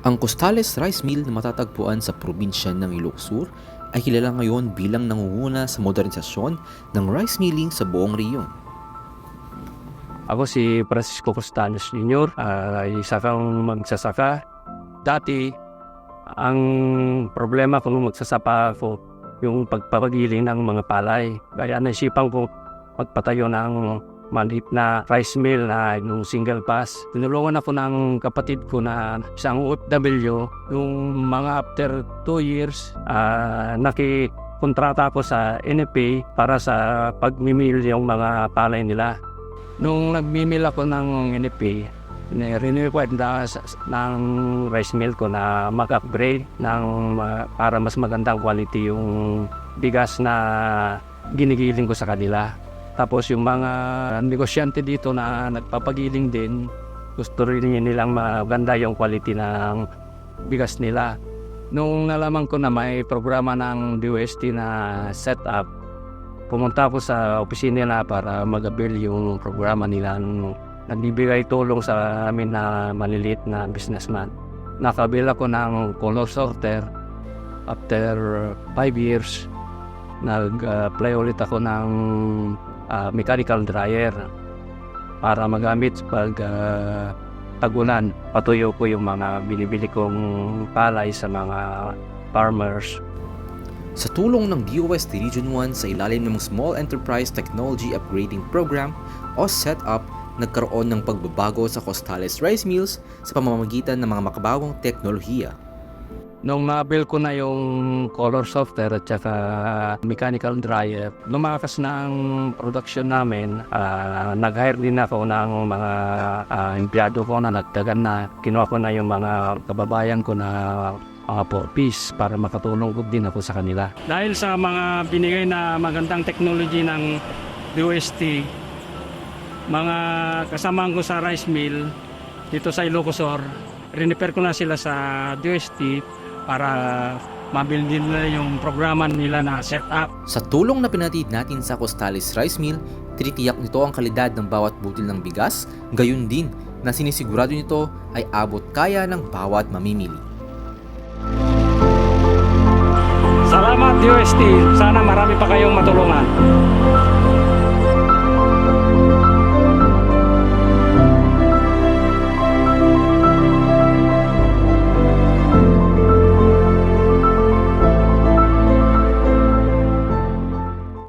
Ang Costales Rice Mill na matatagpuan sa probinsya ng Ilocos Sur ay kilala ngayon bilang nangunguna sa modernisasyon ng rice milling sa buong rehiyon. Ako si Francisco Costanos Jr., ah, isa kang magsasaka. Dati, ang problema kung magsasapa ako, yung pagpapagiling ng mga palay. Kaya naisipan ko magpatayo ng maliit na rice mill na yung single pass. Tinulungan ako ng kapatid ko na isang OFW. Yung mga after 2 years, ah, nakikontrata ako sa NFA para sa pagmimil yung mga palay nila. Nung nagmimil ako ng NFA, renequad na ng rice mill ko na mag-upgrade ng ma- para mas magandang quality yung bigas na ginigiling ko sa kanila. Tapos yung mga negosyante dito na nagpapagiling din, gusto rin nilang maganda yung quality ng bigas nila. Nung nalaman ko na may programa ng DOST na setup, pumunta ako sa opisina nila para mag-avail yung programa nila. Nagbibigay tulong sa amin na maliliit na businessman. Nakabil ako ng color sorter. After 5 years, nag-apply ulit ako ng ah, mechanical dryer para magamit pag ah, tagulan. Patuyo ko yung mga binibili kong palay sa mga farmers Sa tulong ng DOST Region 1 sa ilalim ng Small Enterprise Technology Upgrading Program o SETUP, nagkaroon ng pagbabago sa Costales Rice Mills sa pamamagitan ng mga makabawang teknolohiya. Nung nabil ko na yung color software at saka mechanical dryer, lumakas na ang production namin. Ah, nag-hire din ako ng mga ah, empleyado ko na nagtagan na. Kinuha ko na yung mga kababayan ko na mga for piece para makatulong ko din ako sa kanila. Dahil sa mga binigay na magandang technology ng DOST, mga kasamahan ko sa rice mill dito sa Ilocosor, riniper ko na sila sa DOST para mabili nila yung programa nila na setup. Sa tulong na pinatid natin sa Costales Rice Mill, tinitiyak nito ang kalidad ng bawat butil ng bigas, gayon din na sinisigurado nito ay abot kaya ng bawat mamimili. Salamat DOST, sana marami pa kayong matulungan.